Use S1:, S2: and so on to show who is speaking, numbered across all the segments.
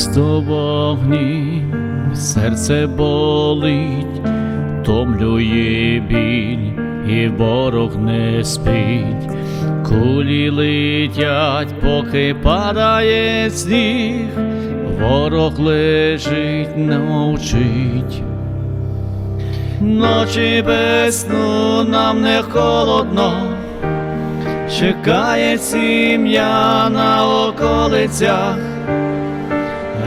S1: місто вогні, серце болить, томлює біль, і ворог не спить, кулі летять, поки падає сніг, ворог лежить, не мовчить. Ночі без сну нам не холодно, чекає сім'я на околицях,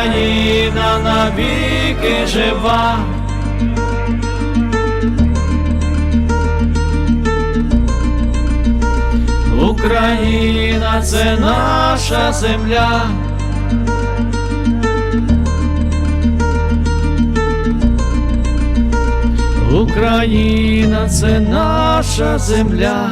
S1: Україна навіки жива. Україна це наша земля. Україна це наша земля.